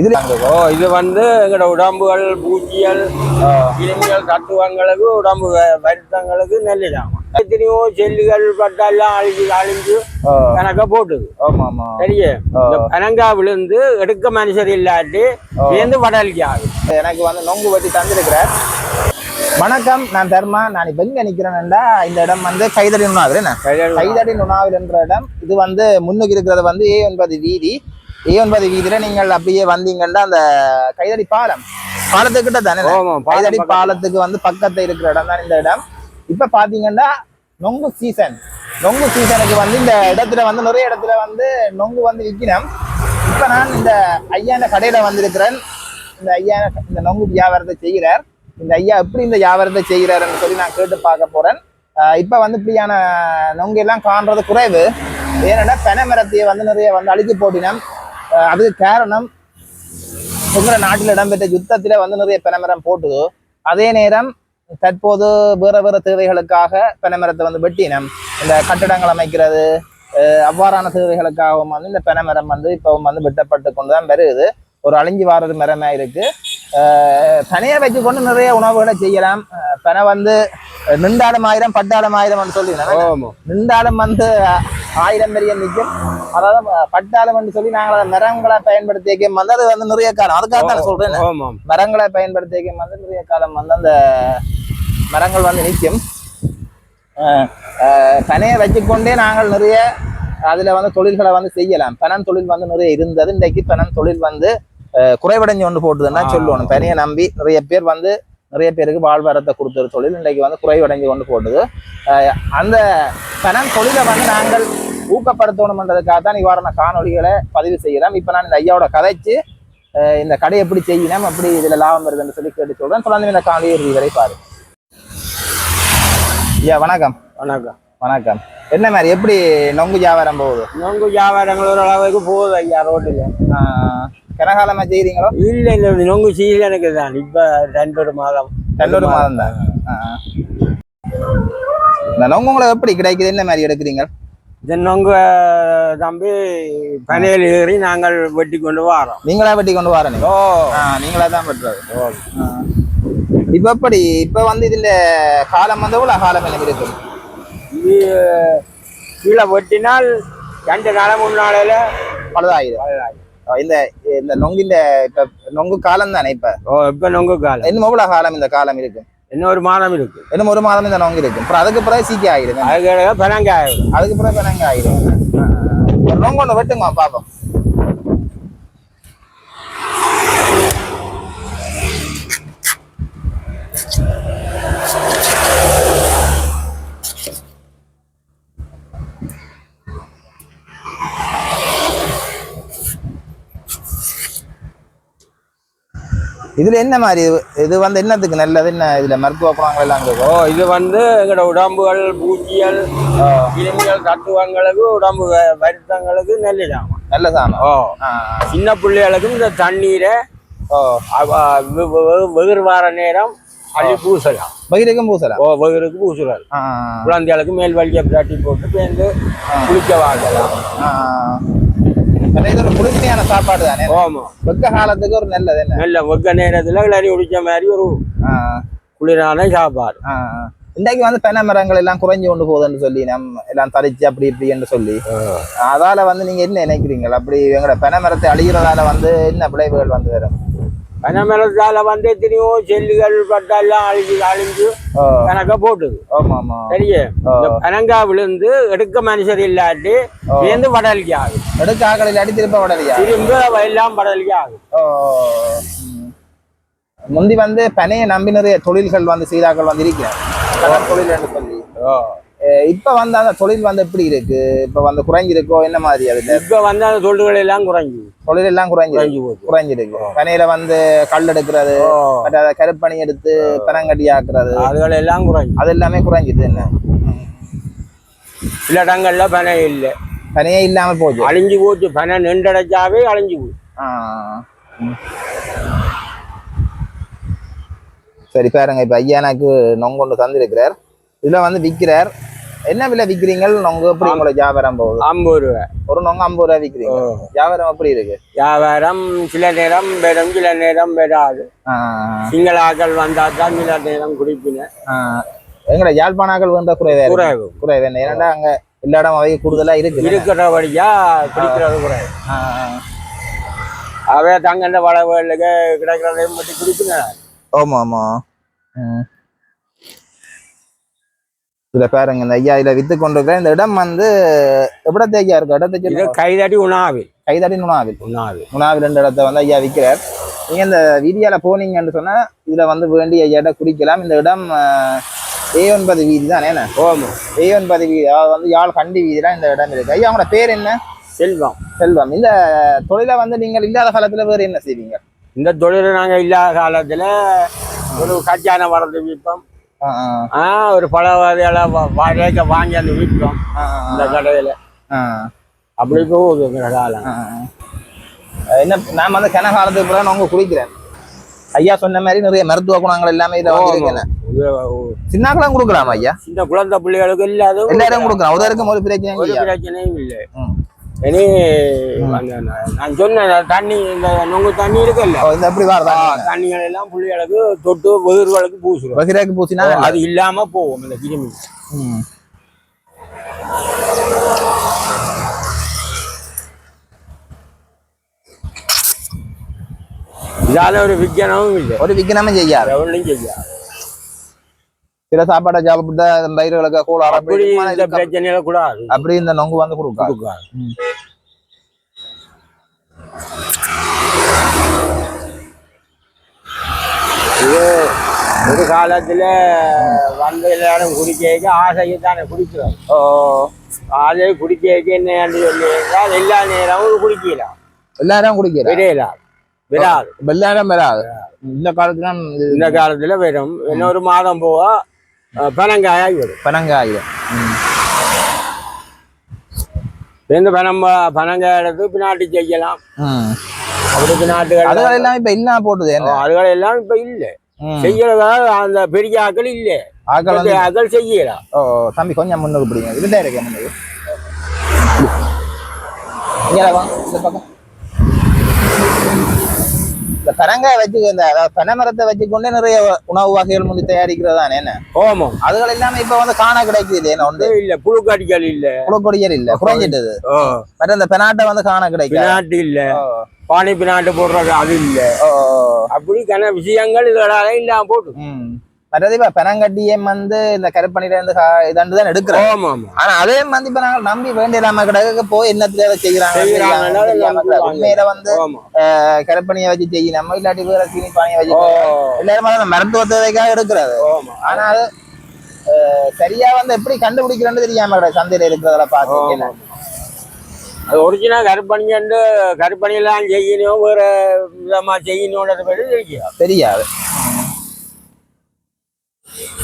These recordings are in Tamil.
இதுல இது வந்து எங்களோட உடம்புகள் பூச்சிகள் கிருமிகள் தத்துவங்களுக்கு உடம்பு வருத்தங்களுக்கு நல்லதாகும் எத்தனையோ செல்லுகள் பட்டெல்லாம் அழிஞ்சு அழிஞ்சு கணக்க போட்டுது. சரியே? பனங்கா விழுந்து எடுக்க மனுஷர் இல்லாட்டி சேர்ந்து வடலிக்கு ஆகுது. எனக்கு வந்து நொங்கு வெட்டி தந்திருக்கிறார். வணக்கம் நான் தர்மா. நான் இப்ப எங்க நிக்கிறேன்னா இந்த இடம் வந்து கைதடி நுணாவில் என்ன? கைதடி நுணாவில் என்ற இடம். இது வந்து முன்னுக்கு இருக்கிறது வந்து ஏ ஒன்பது வீதி. ஏ ஒன்பது வீதியில நீங்கள் அப்படியே வந்தீங்கன்னா அந்த கைதடி பாலம். பாலத்துக்கிட்ட தானே? கைதடி. பாலத்துக்கு வந்து பக்கத்துல இருக்கிற இடம் தான் இந்த இடம். இப்ப பாத்தீங்கன்னா நொங்கு சீசன் நொங்கு சீசனுக்கு வந்து இந்த இடத்துல வந்து நிறைய இடத்துல வந்து நொங்கு வந்து விற்கணும் இப்ப நான் இந்த ஐயாண்ட கடையில வந்திருக்கிறேன். இந்த ஐயா இந்த நொங்கு வியாபாரத்தை செய்கிறார். இந்த ஐயா எப்படி இந்த வியாபாரத்தை செய்கிறாருன்னு சொல்லி நான் கேட்டு பார்க்க போறேன். இப்ப வந்து இப்படியான நொங்கு எல்லாம் காண்றது குறைவு. ஏன்னா பென மரத்தையை வந்து நிறைய வந்து அழிச்சு போட்டினம். அதுக்கு காரணம் எங்களோட நாட்டில் இடம்பெற்ற யுத்தத்தில் வந்து நிறைய பெனமரம் போட்டுது. அதே நேரம் தற்போது வேற வேற தேவைகளுக்காக பெனமரத்தை வந்து வெட்டினம். இந்த கட்டடங்கள் அமைக்கிறது அவ்வாறான தேவைகளுக்காகவும் வந்து இந்த பெனமரம் வந்து இப்பவும் வந்து வெட்டப்பட்டு கொண்டு தான் வருகுது ஒரு அழிஞ்சு வாரது மரமா இருக்கு. தனியாக வச்சு வச்சுக்கொண்டு நிறைய உணவுகளை செய்யலாம். அஹ் பனை வந்து நின்றாலும் ஆயிரம் பட்டாலும் ஆயிரம் சொல்லி ஆமா. நின்றாலும் வந்து ஆயிரம் பெரிய நிற்கும் அதாவது பட்டாளம் என்று சொல்லி நாங்கள் அதை மரங்களை பயன்படுத்திக்க வந்து அது வந்து நிறைய காலம். அதுக்காக தான் சொல்றேன் மரங்களை பயன்படுத்திக்க வந்து நிறைய காலம் வந்து அந்த மரங்கள் வந்து நிற்கும். பனையை வச்சுக்கொண்டே நாங்கள் நிறைய அதுல வந்து தொழில்களை வந்து செய்யலாம். பணம் தொழில் வந்து நிறைய இருந்தது. இன்றைக்கு பணம் தொழில் வந்து குறைவடைஞ்சு கொண்டு போட்டுதுன்னா. சொல்லணும் பனையை நம்பி நிறைய பேர் வந்து நிறைய பேருக்கு வாழ்வாரத்தை கொடுத்த தொழில் இன்றைக்கு வந்து குறைவடைஞ்சு கொண்டு போட்டுது அந்த பணம் தொழிலை வந்து நாங்கள் ஊக்கப்படுத்தணும்ன்றதுக்காக தான் இவ்வாறான காணொளிகளை பதிவு செய்யலாம் இப்போ நான் இந்த ஐயாவோட கதைச்சு இந்த கடை எப்படி செய்யணும் எப்படி இதுல லாபம் வருதுன்னு சொல்லி கேட்டு சொல்றேன். தொடர்ந்து இந்த காணொலியை இறுதி வரை பாரு ஐயா வணக்கம். வணக்கம். வணக்கம். என்ன மாதிரி எப்படி நொங்கு வியாபாரம் போகுது? நொங்கு வியாபாரங்கள் ஒரு அளவுக்கு போகுது ஐயா ரோட்டுல. கனகாலமா செய்றீங்களோ? இல்ல இல்ல நொங்கு சீசனுக்கு தான். இப்ப ரெண்டு ஒரு மாதம். ரெண்டொரு மாதம் தான். இந்த நொங்கு உங்களுக்கு எப்படி கிடைக்குது? என்ன மாதிரி எடுக்கிறீங்க? இந்த நொங்கு தம்பி பனையில் ஏறி நாங்கள் வெட்டி கொண்டு வரோம். நீங்களா வெட்டி கொண்டு வரனே ஓ. நீங்களா தான் வெட்டுறது. ஆஹ். இப்ப எப்படி? இப்ப வந்து இதுல காலம் வந்து எவ்வளவு காலம் என்ன இருக்கு? கீழே வெட்டினால் ரெண்டு நாளை மூணு நாளையில பழுதாயுது ஆஹ் இந்த இந்த நொங்கின்ற இப்ப நொங்கு காலம் தானே இப்ப? ஓ இப்ப நொங்கு காலம். இன்னும் எவ்வளவு காலம் இந்த காலம் இருக்கு? இன்னும் ஒரு மாதம் இருக்கு. இன்னும் ஒரு மாதம் இந்த நொங்கு இருக்கு. அப்புறம் அதுக்கு பிறகு சீக்கிரம் ஆயிடுது அதுக்கு பனங்காய் அதுக்கு பிறகு பிறங்க ஆயிடும் ஒரு நொங்கு ஒன்று வெட்டுங்க பாப்போம். இதுல என்ன மாதிரி இது- வந்து என்னத்துக்கு நல்லது? என்ன இதுல மருத்துவ குணங்கள் எல்லாம் ஓ இது வந்து எங்களோட உடம்புகள் பூச்சிகள் கிருமிகள் தத்துவங்களுக்கு உடம்பு வருத்தங்களுக்கு நல்லதாகும் நல்ல சாணம் ஓ சின்ன பிள்ளைகளுக்கும் இந்த தண்ணீரை ஓ அவ- வெ- வெ- வெகுர் வார நேரம் அள்ளி பூசலாம். பகிரக்கும் பூசலாம்? ஓ வெகுருக்கு பூசலாம். குழந்தைகளுக்கு மேல் வலிக்க பிராட்டி போட்டு பேருந்து குளிக்க வாங்கலாம். இது ஒரு குளிர்ச்சியான சாப்பாடு தானே? ஓமா வெக்க காலத்துக்கு ஒரு நல்லது நல்ல வெக்க நேரத்துல கிளறி குடிச்ச மாதிரி ஒரு குளிரான சாப்பாடு. இன்றைக்கு வந்து தென்னை மரங்கள் எல்லாம் குறைஞ்சு கொண்டு போகுதுன்னு சொல்லி நம்ம எல்லாம் தரிச்சு அப்படி இப்படின்னு சொல்லி. அதால வந்து நீங்க என்ன நினைக்கிறீங்க? அப்படி எங்களோட பென மரத்தை அழிகிறதால வந்து என்ன விளைவுகள் வந்து வரும்? பனைமரத்தால வந்து எத்தனையோ செல்லுகள் பட்டெல்லாம் அழிஞ்சு அழிஞ்சு கணக்க போட்டுது. சரியே. இந்த பனங்கா விழுந்து எடுக்க மனுஷர் இல்லாட்டி சேர்ந்து வடலிக்கு ஆகுது. எடுக்க ஆக்களில் அடி திருப்ப உடலையா திரும்ப எல்லாம் வடலிக்கு ஆகுது. ஓ, ம். முந்தி வந்து பனையை நம்பி நிறைய தொழில்கள் வந்து சீதாக்கள் வந்து இருக்கிறார் தொழில் என்று சொல்லி. இப்ப வந்து அந்த தொழில் வந்து எப்படி இருக்கு? இப்ப வந்து குறைஞ்சிருக்கோ? என்ன மாதிரி அதுல இப்ப வந்து அந்த தொண்டுகள் எல்லாம் குறைஞ்சு தொழில் எல்லாம் குறைஞ்சிருக்கு குறைஞ்சு போச்சு. குறைஞ்சிருக்கு. பனையில வந்து கல் எடுக்கிறது மற்ற அதை கருப்பணி எடுத்து பனங்கட்டி ஆக்குறது. அதுகள் எல்லாம் குறைஞ்சு. அது எல்லாமே குறைஞ்சிட்டு என்ன? சில இடங்கள்ல பனை இல்லை. பனையே இல்லாம போச்சு. அழிஞ்சு போச்சு. பனை நின்றடைச்சாவே அழிஞ்சு போச்சு. சரி பாருங்க. இப்ப ஐயா எனக்கு நொங்கொண்டு தந்திருக்கிறார். இதுல வந்து விற்கிறார். என்ன விலை விக்கிறீங்க நொங்கு எப்படி உங்களை வியாபாரம் போகுது? ஐம்பது ரூபா. ஒரு நொங்கு ஐம்பது ரூபா விக்கிறீங்க. வியாபாரம் எப்படி இருக்கு? வியாபாரம் சில நேரம் பெறும் சில நேரம் பெறாது ஆ, சிங்கள ஆக்கள் வந்தா தான் சில நேரம் குடிப்பினேன். ஆ. எங்கட யாழ்ப்பாணாக்கள் வந்தா குறைவே. குறைவு. குறைவே ஏன்னா அங்க எல்லா இடம் அவை கூடுதலா இருக்கு. இருக்கிறபடியா குடிக்கிறது குறைவு. அவே தங்கண்ட வளவுகளுக்கு கிடைக்கிறதையும் மட்டும் குடிப்பினேன். ஆமா ஆமா. இதுல பாருங்க இந்த ஐயா இதுல வித்து கொண்டிருக்கிற இந்த இடம் வந்து எப்படி ஐயா இருக்கு? இடத்தை இது சொல்லு. கைதடி உணாவில். கைதடி நுணாவில் உணாவில். நுணாவில் ரெண்டு இடத்த வந்து ஐயா விற்கிறார் நீங்க இந்த வீதியால போனீங்கன்னு சொன்னா இதுல வந்து வேண்டி ஐயாட்ட குடிக்கலாம். இந்த இடம் ஏ ஒன்பது வீதி தான் என்ன? ஓமோ. ஏ ஒன்பது வீதி அதாவது வந்து யாழ் கண்டி வீதிலாம் இந்த இடம் இருக்கு. ஐயா உங்களோட பேர் என்ன? செல்வம். செல்வம். இந்த தொழிலை வந்து நீங்கள் இல்லாத காலத்துல வேறு என்ன செய்வீங்க? இந்த தொழில் நாங்க இல்லாத காலத்துல ஒரு கச்சான வரது விற்போம் ஒரு பல வகையில வாடகை வாங்கி அந்த ஆ, இந்த கடையில. அப்படி காலம் ஆ. என்ன நான் வந்து கன காலத்துக்கு பிறகு நான் உங்க குடிக்கிறேன் ஐயா சொன்ன மாதிரி நிறைய மருத்துவ குணங்கள் எல்லாமே இதை சின்னாக்கெல்லாம் கொடுக்கலாம் ஐயா? சின்ன குழந்தை பிள்ளைகளுக்கு இல்லாத எல்லாரும் கொடுக்கலாம். இருக்கும் ஒரு பிரச்சனையும் இல்லை. இனி அந்த நான் சொன்ன தண்ணி இந்த நொங்கு தண்ணி இருக்குல்ல இந்த எப்படி வாரதா தண்ணிகள் எல்லாம் பிள்ளைகளுக்கு தொட்டு வெகுர்களுக்கு பூசுறோம் பகிராக்கு பூசினா அது இல்லாம போகும் இந்த கிருமி. இதால ஒரு விஜயனமும் இல்லை ஒரு விக்கனமே செய்யாது எவ்வளவும் செய்யாது சில சாப்பாடை சாப்பிட்டா பயிர்களுக்கு கூட அப்படி இந்த பிரச்சனையில கூடாது அப்படி இந்த நொங்கு வந்து. இது ஒரு காலத்துல வந்த எல்லாரும் குடிக்க ஆசையை தானே குடிக்கிறோம். ஓ. ஆசையை குடிக்க என்ன சொல்லி எல்லா நேரமும் குடிக்கலாம் எல்லாரும் குடிக்கிற விரையலாம் விடாது. எல்லாரும் வராது. இந்த காலத்துல இந்த காலத்துல வரும் இன்னொரு மாதம் போக பனங்காயாகி வரும் பனங்காயிரம் இந்த பனம் பனங்காய் எடுத்து பின்னாடி செய்யலாம். அப்படி பின்னாட்டுகள் அதுகள் எல்லாம் இப்ப இல்லாம போட்டுது அதுகள் எல்லாம் இப்ப இல்ல. ம். செய்யறதால அந்த பெரிய ஆக்கள் இல்ல. ஆக்கள் ஆக்கள் செய்யலாம். ஓ தம்பி கொஞ்சம் முன்னுக்கு பிடிங்க. இதுல இருக்கு முன்னுக்கு இங்க வா இந்த பக்கம். இந்த பனங்காய் வச்சு இந்த அதாவது பனை மரத்தை வச்சுக்கொண்டே நிறைய உணவு வகைகள் வந்து தயாரிக்கிறதானே என்ன? ஓமம் அதுகள் எல்லாமே இப்ப வந்து காண கிடைக்குது என்ன ஒன்று இல்ல புழுக்கடிகள் இல்ல. குளக்கொடியர் இல்ல. குறைஞ்சிட்டது. மற்ற இந்த பெனாட்டை வந்து காண கிடைக்காது. பினாட்டு இல்ல. பானை பினாட்டு போடுறது அது இல்ல. அப்படி கன விஷயங்கள் இதோட இல்லாம போட்டு. மற்றது இப்ப பெனங்கட்டியம் வந்து இந்த கருப்பணில இருந்து இதாண்டு தான் எடுக்கிறோம் ஆனா அதே வந்து இப்ப நாங்க நம்பி வேண்டியதாம கிடக்க போய் என்னத்துல அதை செய்யறாங்க. உண்மையில வந்து கருப்பணியை வச்சு செய்யணும் இல்லாட்டி வேற சீனி பானையை வச்சு எல்லாரும் வந்து மருத்துவ தேவைக்காக எடுக்கிறது. ஆனா அது சரியா வந்து எப்படி கண்டுபிடிக்கிறேன்னு தெரியாம கிடக்கு சந்தையில இருக்கிறத பார்த்து அது ஒரிஜினல் கருப்பணிண்டு கருப்பணியெல்லாம் செய்யணும் வேற விதமா செய்யணும்ன்றது பேரு தெரியும் தெரியாது.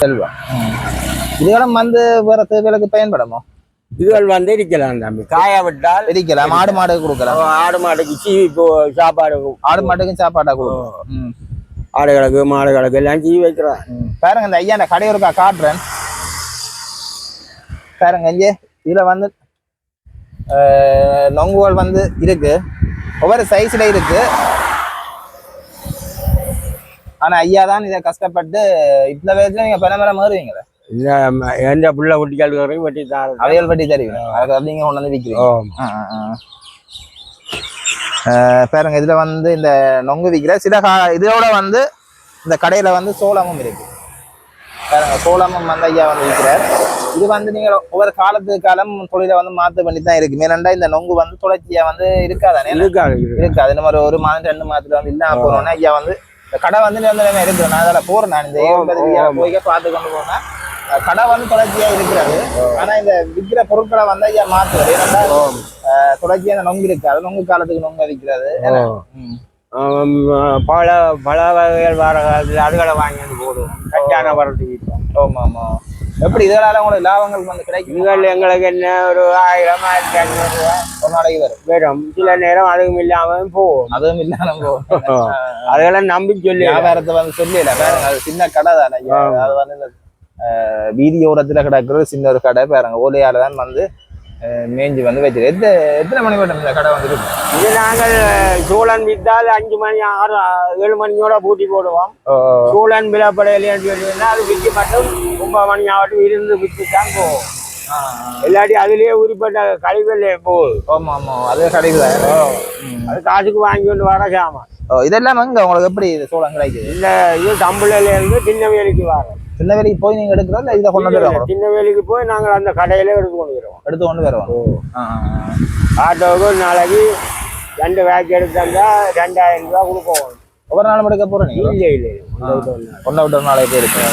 செல்வம் இதுகளும் வந்து வேற தேவைகளுக்கு பயன்படுமோ? இதுகள் வந்து இருக்கலாம் தம்பி. காய விட்டால் எரிக்கலாம். ஆடு மாடு கொடுக்கலாம். ஆடு மாடுக்கு சீவி இப்போ சாப்பாடு ஆடு மாட்டுக்கும் சாப்பாடா கொடுக்கலாம் ம். ஆடுகளுக்கு மாடுகளுக்கு எல்லாம் சீவி வைக்கிறான். பாருங்க இந்த ஐயா இந்த கடை ஒருக்கா காட்டுறேன். பாருங்க இங்கே இதுல வந்து நொங்குகள் வந்து இருக்கு. ஒவ்வொரு சைஸ்ல இருக்கு. ஆனா ஐயா தான் இதை கஷ்டப்பட்டு இந்த வயசுல நீங்க பணமர மாறுவீங்க இந்த எந்த புள்ள குட்டிகள் வரையும் வெட்டி தாரு. அவைகள் பற்றி தெரியும் அதுக்கு நீங்க கொண்டு வந்து விற்கிறீங்க பாருங்க இதுல வந்து இந்த நொங்கு விற்கிற சில இதோட வந்து இந்த கடையில வந்து சோளமும் இருக்கு. பாருங்க சோளமும் வந்து ஐயா வந்து விற்கிறார் இது வந்து நீங்க ஒவ்வொரு காலத்துக்கு காலம் தொழிலை வந்து மாத்த வேண்டி தான் இருக்கு. மேலண்டா இந்த நொங்கு வந்து தொடர்ச்சியா வந்து இருக்காதானே இருக்காது இருக்கு. இருக்காது. இந்த மாதிரி ஒரு மாதம் ரெண்டு மாதத்துல வந்து இல்லாம போனோம்னா ஐயா வந்து இந்த கடை வந்து நிரந்தரமா இருக்கு நான் அதில் போறேன் நான். இந்த. போய் பார்த்து கொண்டு போனேன் கடை வந்து தொடர்ச்சியா இருக்கிறது. ஆனா இந்த விற்கிற பொருட்களை வந்து ஐயா மாத்துவது ஏன்னா தொடர்ச்சியா இந்த நொங்கு இருக்காது நொங்கு காலத்துக்கு நொங்கு விற்கிறது. பல பல வகைகள் வர அதுகளை வாங்கி வந்து போடுவோம். கச்சான வரது விற்போம் ஆமா ஆமா. எப்படி இதனால உங்களுக்கு லாபங்கள் வந்து கிடைக்கும்? இதுகள் எங்களுக்கு என்ன ஒரு ஆயிரம் ஆயிரத்தி ஐநூறு ரூபா. ஒரு நாளைக்கு வரும். வரும் சில நேரம் அதுவும் இல்லாம போவோம் அதுவும் இல்லாம போகும். அதெல்லாம் நம்பி சொல்லி. வியாபாரத்தை வந்து சொல்லல அது சின்ன கடை தானே. அது வந்து வீதியோரத்துல கிடக்குற சின்ன ஒரு கடை பாருங்க. ஓலையால தான் வந்து மேய்ஞ்சி வந்து வச்சிருக்கு எத்தனை எத்தனை மணி மட்டும் இந்த கடை வந்து இருக்கு? இது நாங்கள் சோழன் வித்தால் அஞ்சு மணி ஆறு ஏழு மணியோட பூட்டி போடுவோம். சோழன் விழப்படையிலேன்னு சொல்லியிருந்தா அது விற்க மட்டும் ஒன்பது மணி ஆகட்டும் இருந்து விற்று தான் போவோம் இல்லாட்டி அதுலயே உரிப்பட்ட கழிவுல போகுது ஆமா ஆமா. அது கிடைக்குது அது காசுக்கு வாங்கி கொண்டு வர சாமான். இதெல்லாம் அங்க உங்களுக்கு எப்படி சோளம் கிடைக்குது? இந்த இது தம்புளையில இருந்து சின்னவேலிக்கு வரோம். சின்ன வேலைக்கு போய் நீங்க எடுக்கிறோம் இல்ல இதை கொண்டு வந்துடுவாங்க சின்னவேலிக்கு போய் நாங்கள் அந்த கடையில எடுத்து கொண்டு வருவோம். எடுத்து கொண்டு வருவோம். ஆட்டோவுக்கு ஒரு நாளைக்கு ரெண்டு வேக்கு எடுத்தாந்தா ரெண்டாயிரம் ரூபா கொடுப்போம். ஒவ்வொரு நாளும் எடுக்க இல்லை இல்லை இல்லை. கொண்ட விட்டு ஒரு நாளைக்கு இருக்கு.